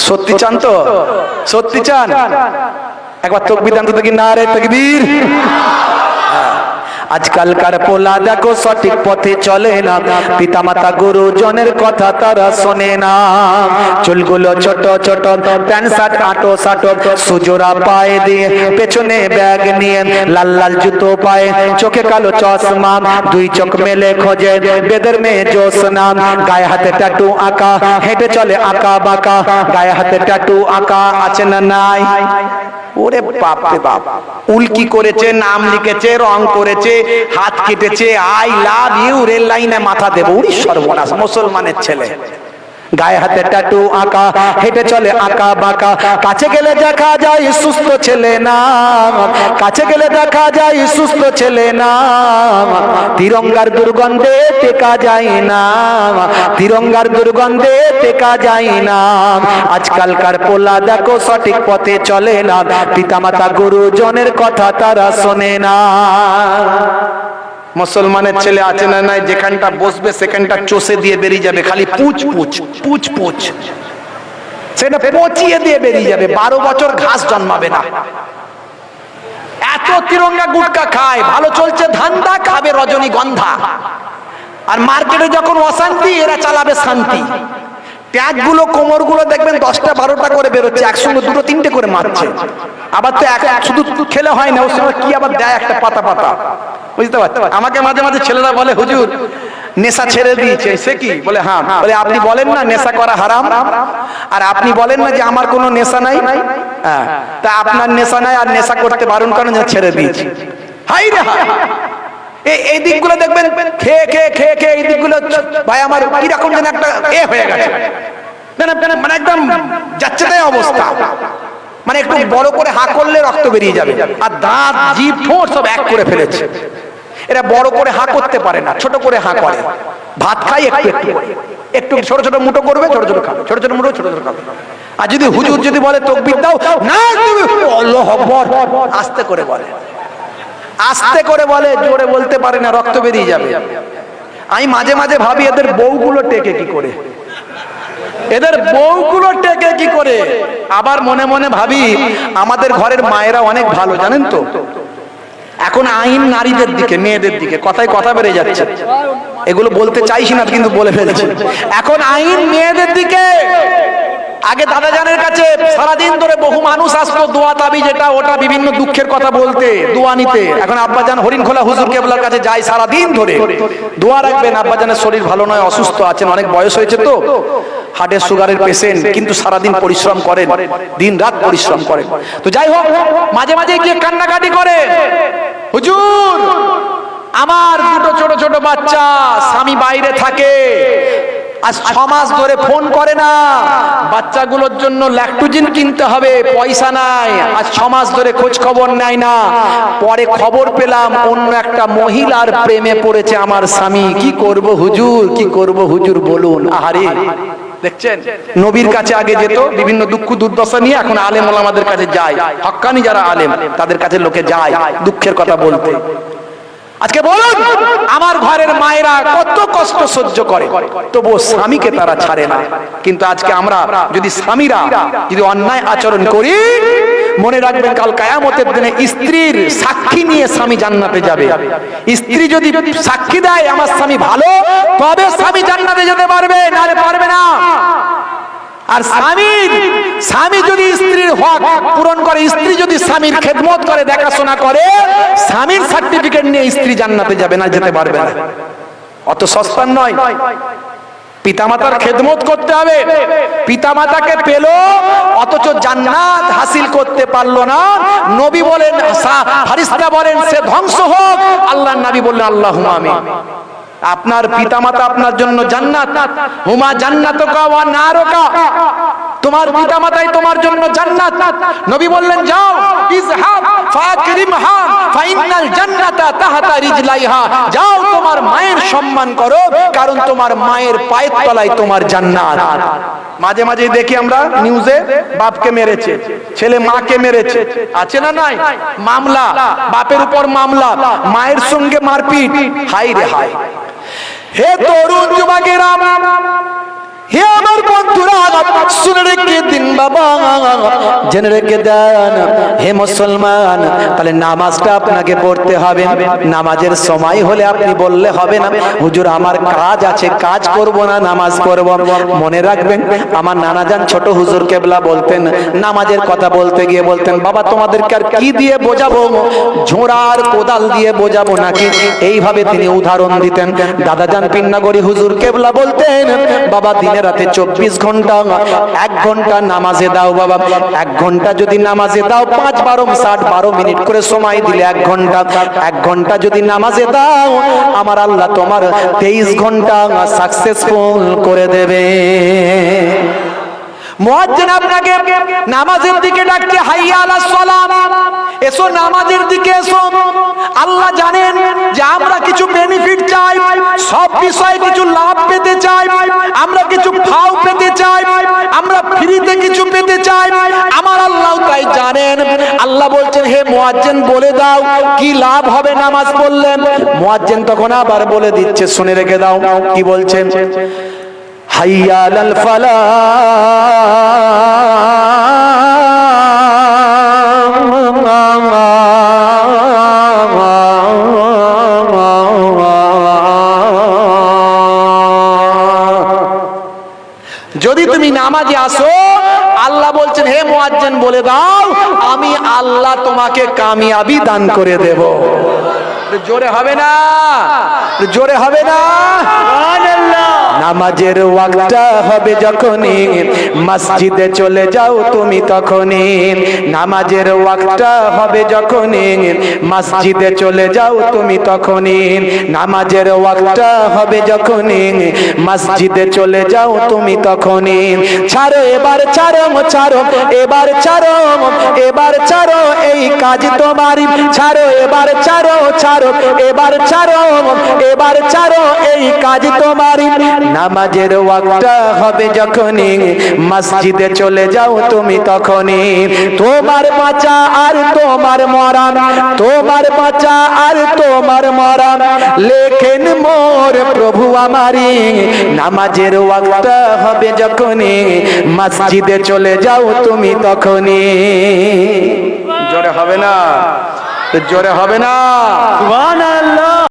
সত্যি চান তো? সত্যি চান? একবার তকবির দান তো দেখি না রে তকবীর? আজকালকার পোলা দেখো সঠিক পথে চলে না। পিতামাতা, গুরুজনের কথা তারা শোনে না। চুলগুলো ছোট ছোট, প্যান্ট শার্ট, আটো সাটো সুজোরা পায়ে দিয়ে পেছনে ব্যাগ নিয়ে লাল লাল জুতো পায়ে, চোখে কালো চশমা, দুই চোখ মেলে খোঁজে বেদের মেয়ে জোসনা গায়ে হাতে টাটু আঁকা, হেঁটে চলে আঁকা বাঁকা গায়ে হাতে টাটু আঁকা আছে না নাই? ওরে বাপরে বাপ। উল্কি করেছে, নাম লিখেছে, রং করেছে, হাত কেটেছে, আই লাভ ইউ, রেল লাইনে মাথা দেবো। উড়ি সর্বনাশ মুসলমানের ছেলে। গায়ে হাতে টাটু আঁকা, হেঁটে চলে আঁকা বাঁকা। কাছে গেলে দেখা যায় সুস্থ ছেলে না। কাছে গেলে দেখা যায় সুস্থ ছেলে না। তিরঙ্গার দুর্গন্ধে টেকা যায় না। তিরঙ্গার দুর্গন্ধে টেকা যায় না। আজকালকার পোলা দেখো সঠিক পথে চলে না। পিতামাতা গুরুজনের কথা তারা শোনে না। মুসলমানের ছেলে আছে না নাই যেখানটা বসবে সেখানটা চষে দিয়ে বেরিয়ে যাবে খালি পুচ পুচ পুচ পুচ। সেটা পচিয়ে দিয়ে বেরিয়ে যাবে বারো বছর ঘাস জন্মাবে না। এত তিরঙ্গা গুটকা খায় ভালো চলছে ধান্দা খাবে রজনীগন্ধা আর মার্কেটে যখন অশান্তি এরা চালাবে শান্তি। ট্যাগগুলো কোমরগুলো দেখবেন দশটা বারোটা করে বেরোচ্ছে একসঙ্গে দুটো তিনটে করে মারছে। আবার তো এক শুধু খেলে হয় না ওর সময় কি আবার দেয় একটা পাতা পাতা? বুঝতে পারছ আমাকে মাঝে মাঝে ছেলেরা বলে, হুজুর, নেশা ছেড়ে দিয়েছে। সে কি? বলে হ্যাঁ। বলে, আপনি বলেন না নেশা করা হারাম, আর আপনি বলেন না যে আমার কোনো নেশা নাই। হ্যাঁ। তা আপনার নেশা নাই আর নেশা করতে বারণ করেন ছেড়ে দিয়েছি। হাই রে এই দিকগুলো দেখবেন, খেয়ে খেয়ে খেয়ে খেয়ে এই দিকগুলো, ভাই, আমার কীরকম যেন একটা এ হয়ে গেছে। মানে মানে একদম যাচ্ছে তাই অবস্থা। মানে একটু বড় করে হা করলে রক্ত বেরিয়ে যাবে। আর দাঁত, জিভ, ঠোঁট সব এক করে ফেলেছে। এরা বড় করে হা করতে পারে না, ছোট করে হা করে। ভাত খাই একটু একটু। একটু ছোট ছোট মুঠো করবে, ছোট ছোট খাবে, ছোট ছোট মুঠো, ছোট ছোট খাবে। আর যদি হুজুর যদি বলে তকবির দাও, না আল্লাহু আকবার, আস্তে করে বলে। আস্তে করে বলে, জোরে বলতে পারে না, রক্ত বেরিয়ে যাবে। আমি মাঝে মাঝে ভাবি, এদের বউগুলো টেকে কি করে? এদের বউগুলো টেকে কি করে? আবার মনে মনে ভাবি, আমাদের ঘরের মায়েরা অনেক ভালো, জানেন তো? এখন আইন নারীদের দিকে, মেয়েদের দিকে, কথায় কথা বেড়ে যাচ্ছে। এগুলো বলতে চাইছি না, কিন্তু বলে ফেলছি। এখন আইন মেয়েদের দিকে। আগে দাদা জানের কাছে সারাদিন ধরে বহু মানুষ আসতো, দোয়া তাবি যেটা, ওটা, বিভিন্ন দুঃখের কথা বলতে, দোয়া নিতে। এখন আব্বাজান হরিণ খোলা হুজুর কেবলার কাছে যায় সারাদিন ধরে। দোয়া রাখবেন, আব্বাজানের শরীর ভালো নয়, অসুস্থ আছেন, অনেক বয়স হয়েছে তো। হার্টের সুগারের পেশেন্ট কিন্তু সারাদিন পরিশ্রম করেন দিন রাত পরিশ্রম করেন। তো যাই হোক, মাঝে মাঝে গিয়ে কান্নাকাটি করে হুজুর, আমার দুটো ছোট ছোট বাচ্চা স্বামী বাইরে থাকে। আজ ছ মাস ধরে ফোন করে না। বাচ্চাগুলোর জন্য ল্যাকটোজিন কিনতে হবে, পয়সা নাই। আজ ছ মাস ধরে খোঁজ খবর নেয় না। পরে খবর পেলাম অন্য একটা মহিলার প্রেমে পড়েছে আমার স্বামী। কি করব হুজুর, কি করব হুজুর বলুন। আহারে। দেখছেন? নবীর কাছে আগে যেত বিভিন্ন দুঃখ দুর্দশা নিয়ে এখন আলেম ওলামাদের কাছে যায়। হক্কানি যারা আলেম তাদের কাছে লোকে যায় দুঃখের কথা বলতে। আজকে বলুন, আমার ঘরের মায়েরা কত কষ্ট সহ্য করে, তবুও স্বামীকে তারা ছাড়ে না। কিন্তু আজকে আমরা যদি স্বামীরা যদি অন্যায় আচরণ করি, মনে রাখবেন কাল কায়ামতের দিনে স্ত্রীর সাক্ষী নিয়ে স্বামী জান্নাতে যাবে। স্ত্রী যদি সাক্ষী দেয়, আমার স্বামী ভালো, তবে স্বামী জান্নাতে যেতে পারবে, নাহলে পারবে না। আর স্বামীর স্বামী যদি স্ত্রীর হক পূরণ করে, স্ত্রী স্বামীর খেদমত করে, দেখাশোনা করে, স্বামীর সার্টিফিকেট নিয়ে স্ত্রী জান্নাতে যাবে না, যেতে পারবে না। অত সস্তার নয়। পিতামাতার খেদমত করতে হবে। পিতামাতাকে পেল, অথচ জান্নাত হাসিল করতে পারল না। নবী বলেন ফারিস্তা বলেন, সে ধ্বংস হোক। আল্লাহ নবী বললেন আল্লাহ আমিন। আপনার পিতামাতা আপনার জন্য জান্নাত। হুমা জান্নাতকা ওয়া নারকা। তোমার পিতামাতাই তোমার জন্য জান্নাত। নবী বললেন, যাও, ইজহাব, ফাকরিমহা ফাইনাল জান্নাতা তাহতা রিজলাইহা। যাও, তোমার মায়ের সম্মান করো, কারণ তোমার মায়ের পায়ের তলায় তোমার জান্নাত। মাঝে মাঝে দেখি আমরা নিউজে বাপকে মেরেছে, ছেলে মাকে মেরেছে। আছে না নাই? মামলা, বাপের উপর মামলা, মায়ের সঙ্গে মারপিট। হাই রে হাই হে তরুণ যুবকেরা হে আমার বন্ধুরা, শুনে রেখে দিন বাবা। জেনে রেখে দেন, হে মুসলমান, তাহলে নামাজটা আপনাকে পড়তে হবে। নামাজের সময় হলে আপনি বললে হবে না, হুজুর, আমার কাজ আছে, কাজ করব না, নামাজ পড়ব। মনে রাখবেন, আমার নানাজান ছোট হুজুর কেবলা বলতেন, নামাজের কথা বলতে গিয়ে বলতেন, বাবা, তোমাদেরকে আর কি দিয়ে বোঝাবো? ঝোড়ার কোদাল দিয়ে বোঝাবো নাকি? এইভাবে তিনি উদাহরণ দিতেন। দাদাজান পিন্নাগরি হুজুর কেবলা বলতেন, বাবা দিনে রাতে চব্বিশ ঘণ্টা এক ঘণ্টা নামাজে দাও বাবা। এক ঘণ্টা যদি নামাজে দাও, পাঁচ, বারো, ষাট, বারো মিনিট করে সময় দিলে এক ঘণ্টা। এক ঘণ্টা যদি নামাজে দাও, আমার আল্লাহ তোমার তেইশ ঘণ্টা সাকসেসফুল করে দেবে। মুয়াজ্জিন আপনাকে নামাজের দিকে ডাকছে, হাইয়া আলাস সালাম। এসো নামাজের দিকে এসো। আল্লাহ জানেন যে আমরা কিছু বেনিফিট চাই, সব বিষয়ে কিছু লাভ পেতে চাই, আমরা কিছু ফাও পেতে চাই, আমরা ফ্রিতে কিছু পেতে চাই। আমার আল্লাহ তাই জানেন। আল্লাহ বলছেন, হে মুয়াজ্জিন, বলে দাও, কি লাভ হবে নামাজ পড়লেন মুয়াজ্জিন তখন আবার বলে দিচ্ছে, শুনে রেখে দাও। কি বলছেন? হাইয়া আলাল যদি তুমি নামাজে আসো, আল্লাহ বলছেন, হে মোয়াজ্জেন, বলে দাও, আমি আল্লাহ তোমাকে কামিয়াবি দান করে দেব। জোরে হবে না, জোরে হবে না। নামাজের ওয়াক্তটা হবে যখনই। মসজিদে চলে যাও তুমি তখনই। নামাজের ওয়াক্তটা হবে যখনই। মসজিদে চলে যাও তুমি তখনই। নামাজের ওয়াক্তটা হবে যখনই। মসজিদে চলে যাও তুমি তখনই। ছাড়ো, এবার ছাড়ো ছাড়ো, এবার ছাড়ো এবার ছাড়ো, এই কাজ তোমারই ছাড়ো, এবার ছাড়ো ছাড়ো, এবার ছাড়ো এবার ছাড়ো, এই কাজ তোমারই নামাজের ওয়াক্তটা হবে যখনই মসজিদে চলে যাও তুমি তখনই। তোমার বাঁচা আর তোমার মরান তোমার বাঁচা আর তোমার মরান লেখেন মোর প্রভু আমারি নামাজের ওয়াক্তটা হবে যখনই মসজিদে চলে যাও তুমি তখনই। জোরে হবে না? জোরে হবে না? সুবহানাল্লাহ।